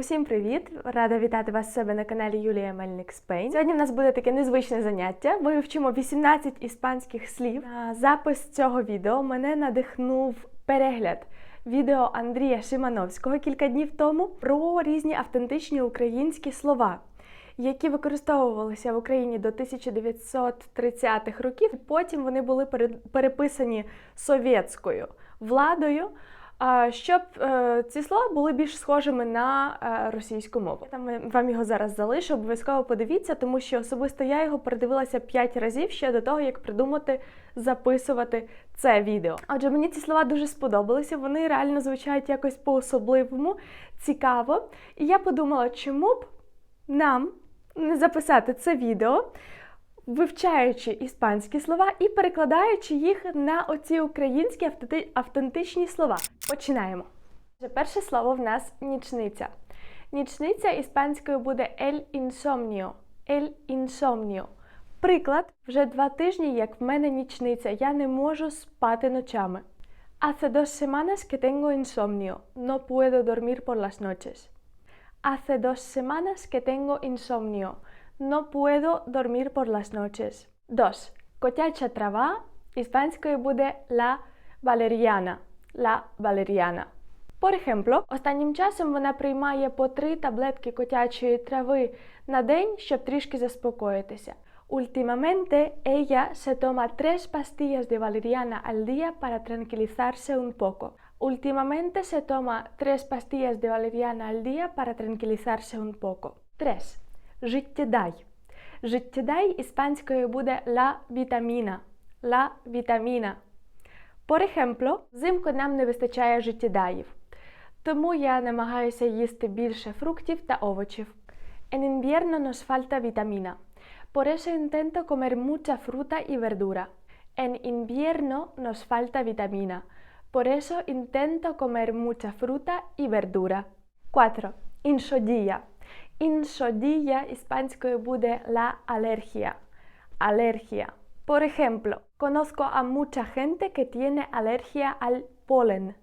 Усім привіт! Рада вітати вас себе на каналі Юлія Мельник Спейн. Сьогодні в нас буде таке незвичне заняття. Ми вивчимо 18 іспанських слів. На запис цього відео мене надихнув перегляд відео Андрія Шимановського кілька днів тому про різні автентичні українські слова. Які використовувалися в Україні до 1930-х років, потім вони були пере- переписані совєтською владою, щоб е, ці слова були більш схожими на е, російську мову. Я там вам його зараз залишу, обов'язково подивіться, тому що особисто я його передивилася 5 разів ще до того, як придумати записувати це відео. Отже, мені ці слова дуже сподобалися. Вони реально звучать якось по-особливому, цікаво. І я подумала, чому б нам не записати це відео, вивчаючи іспанські слова і перекладаючи їх на оці українські автентичні слова. Починаємо. Перше слово в нас нічниця. Нічниця іспанською буде el insomnio. El insomnio. Приклад, вже два тижні, як в мене нічниця, я не можу спати ночами. Hace dos semanas que tengo insomnio. No puedo dormir por las noches. Hace dos semanas que tengo insomnio. No puedo dormir por las noches. 2. Котяча трава іспанською буде la valeriana. La valeriana. Por ejemplo, останнім часом вона приймає по три таблетки котячої трави на день, щоб трішки заспокоїтися. Últimamente, ella se toma tres pastillas de valeriana al día para tranquilizarse un poco. Últimamente se toma tres pastillas de valeriana al día para tranquilizarse un poco. 3. Життєдай. Життєдай іспанською буде la vitamina. La vitamina. Por ejemplo, взимку нам не вистачає життєдаїв. Тому я намагаюся їсти більше фруктів та овочів. En invierno nos falta vitamina. Por eso intento comer mucha fruta y verdura. En invierno nos falta vitamina. Por eso intento comer mucha fruta y verdura. 4. Іншодія. Іншодія іспанською буде la alergia. Alergia. Por ejemplo, conozco a mucha gente que tiene alergia al polen.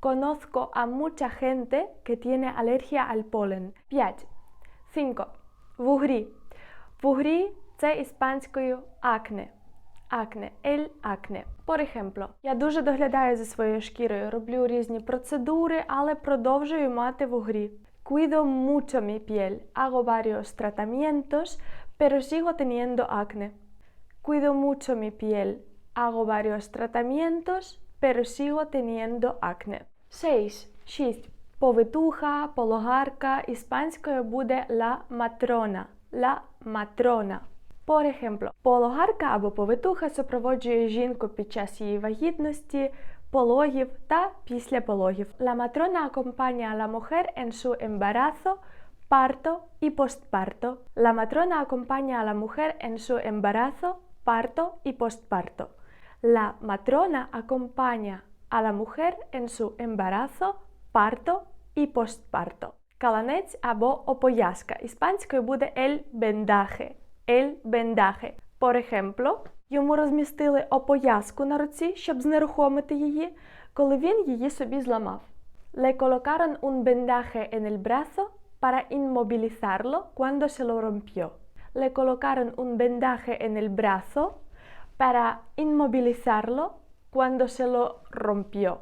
Conozco a mucha gente que tiene alergia al polen. 5. 5. Вугрі. Вугрі це іспанською акне. Акне, ель акне. Por ejemplo, я дуже доглядаю за своєю шкірою, роблю різні процедури, але продовжую мати вугрі. Cuido mucho mi piel, hago varios tratamientos, pero sigo teniendo acné. Cuido mucho mi piel, hago varios tratamientos, pero sigo teniendo acné. 6. 6. Повитуха, пологарка іспанською буде la matrona. La matrona. Por ejemplo, пологарка або повитуха супроводжує жінку під час її вагітності, пологів та після пологів. La matrona acompaña a la mujer en su embarazo, parto y postparto. La matrona acompaña a la mujer en su embarazo, parto y postparto. La matrona acompaña a la mujer en su embarazo, parto y postparto. Каланець або опояска. Іспанською буде el vendaje. El vendaje. Por ejemplo, йому розмістили опояску на руці, щоб знерухомити її, коли він її собі зламав. Le colocaron un vendaje en el brazo para inmovilizarlo cuando se lo rompió. Le colocaron un vendaje en el brazo para inmovilizarlo cuando se lo rompió.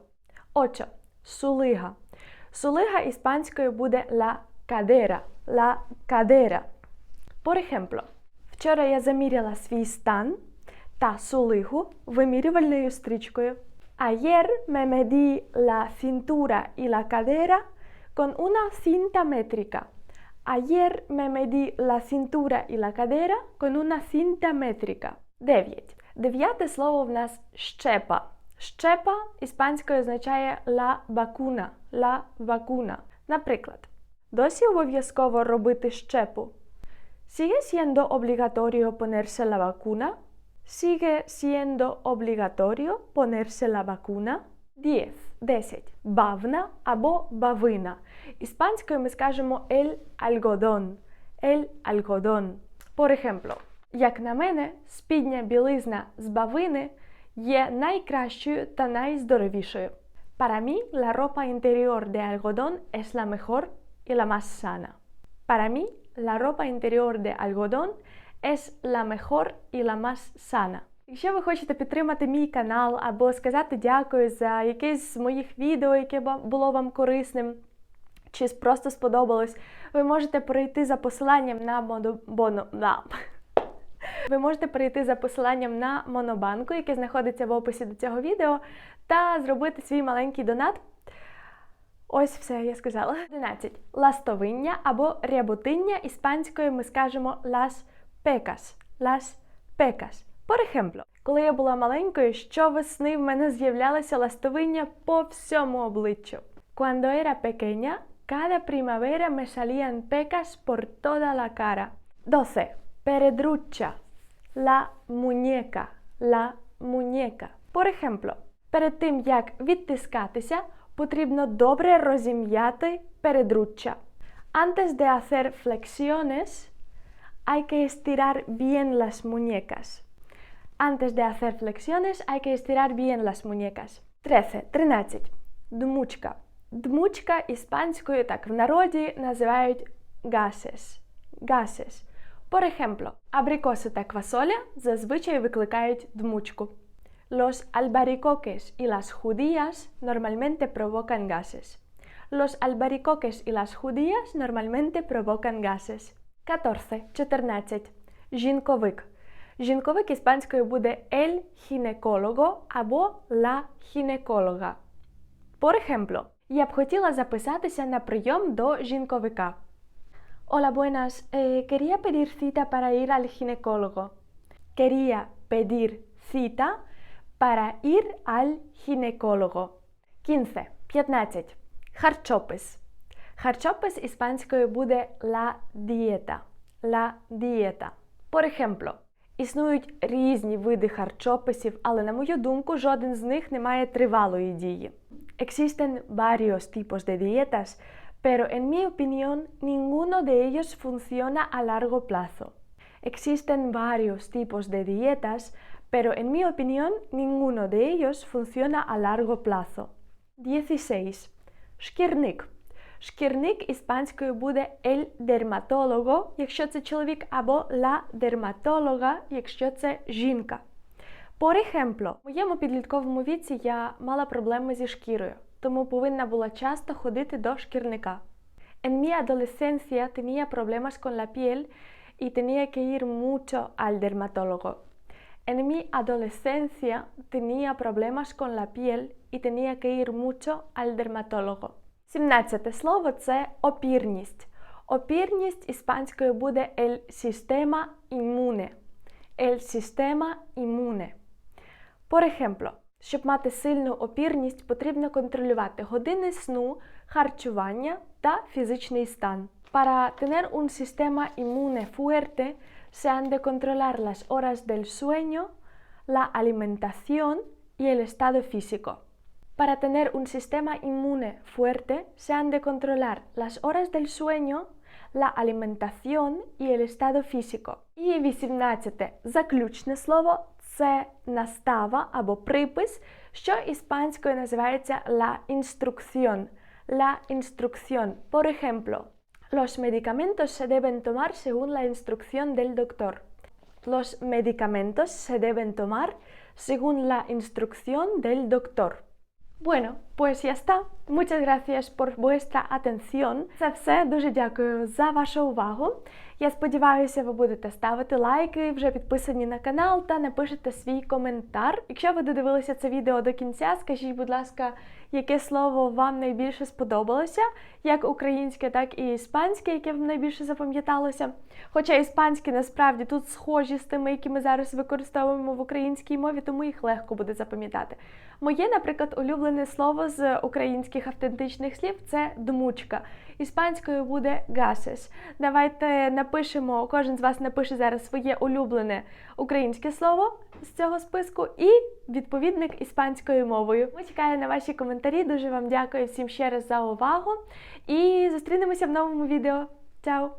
8. Сулига. Сулига іспанською буде la cadera. La cadera. Por ejemplo, вчора я заміряла свій стан та сулигу вимірювальною стрічкою. Ayer me medí la cintura y la cadera con una cinta métrica. Ayer me medí la cintura y la cadera con una cinta métrica. 9. Дев'яте слово в нас щепа. Щепа іспанською означає la vacuna. La vacuna. Наприклад, досі обов'язково робити щепу. ¿Sigue siendo obligatorio ponerse la vacuna? ¿Sigue siendo obligatorio ponerse la vacuna? 10. 10. Бавна або бавина. Іспанською ми скажемо el algodón. El algodón. Por ejemplo, як на мене, спідня білизна з бавини є найкращою та найздоровішою. Para mí, la ropa interior de algodón es la mejor y la más sana. Para mí, la ropa interior de algodón es la mejor y la más sana. Якщо ви хочете підтримати мій канал або сказати дякую за якесь з моїх відео, яке було вам корисним, чи просто сподобалось, ви можете перейти за посиланням на моно... боно... Ви можете перейти за посиланням на Монобанку, яке знаходиться в описі до цього відео, та зробити свій маленький донат. Ось все, я сказала. 11. Ластовиння або рябутиння іспанською ми скажемо las pecas. Las pecas. Por ejemplo, коли я була маленькою, щовесни в мене з'являлося ластовиння по всьому обличчю. Cuando era pequeña, cada primavera me salían pecas por toda la cara. 12. Передруччя. La muñeca. La muñeca. Por ejemplo, перед тим як відтискатися, потрібно добре розім'яти передруччя. Antes de hacer flexiones, hay que estirar bien las muñecas. Antes de hacer flexiones hay que estirar bien las muñecas. 13. 13. Дмучка. Дмучка іспанською так в народі називають gases. Gases. Por ejemplo, абрикоси та квасоля зазвичай викликають дмучку. Los albaricoques y las judías normalmente provocan gases. Los albaricoques y las judías normalmente provocan gases. 14. 14. Жінковик. Жінковик іспанською буде el ginecólogo або la ginecóloga. Por ejemplo, я б хотіла записатися на прийом до жінковика. Hola, buenas. Eh, quería pedir cita para ir al ginecólogo. Quería pedir cita para ir al ginecólogo. 15. 15. Харчопис. Харчопис іспанською буде la dieta. La dieta. Por ejemplo, існують різні види харчописів, але на мою думку, жоден з них не має тривалої дії. Existen varios tipos de dietas, pero en mi opinión ninguno de ellos funciona a largo plazo. Existen varios tipos de dietas, pero en mi opinión ninguno de ellos funciona a largo plazo. 16. Шкірник. Шкірник іспанською буде el dermatólogo, якщо це чоловік, або la dermatóloga, якщо це жінка. Por ejemplo, в моєму підлітковому віці я мала проблеми зі шкірою, тому повинна була часто ходити до шкірника. En mi adolescencia tenía problemas con la piel y tenía que ir mucho al dermatólogo. En mi adolescencia tenía problemas con la piel y tenía que ir mucho al dermatólogo. 17 слово це опірність. Опірність іспанською буде el sistema inmune. El sistema inmune. Por ejemplo, щоб мати сильну опірність, потрібно контролювати години сну, харчування та фізичний стан. Para tener un sistema inmune fuerte, se han de controlar las horas del sueño, la alimentación y el estado físico. Para tener un sistema inmune fuerte, se han de controlar las horas del sueño, la alimentación y el estado físico. І 18. Заключне слово це настава або припис, що іспанською називається la instrucción. La instrucción. Por ejemplo, los medicamentos se deben tomar según la instrucción del doctor. Los medicamentos se deben tomar según la instrucción del doctor. Bueno, pues ya está. Muchas gracias por vuestra atención. Це все. Дуже дякую за вашу увагу. Я сподіваюся, ви будете ставити лайки, вже підписані на канал та напишете свій коментар. Якщо ви додивилися це відео до кінця, скажіть, будь ласка, яке слово вам найбільше сподобалося, як українське, так і іспанське, яке вам найбільше запам'яталося. Хоча іспанське насправді тут схожі з тими, які ми зараз використовуємо в українській мові, тому їх легко буде запам'ятати. Моє, наприклад, улюблене слово з українських автентичних слів це дмучка. Іспанською буде gases. Давайте напишемо, кожен з вас напише зараз своє улюблене українське слово з цього списку і відповідник іспанською мовою. Ми чекаю на ваші коментарі. Дуже вам дякую всім ще раз за увагу. І зустрінемося в новому відео. Чао!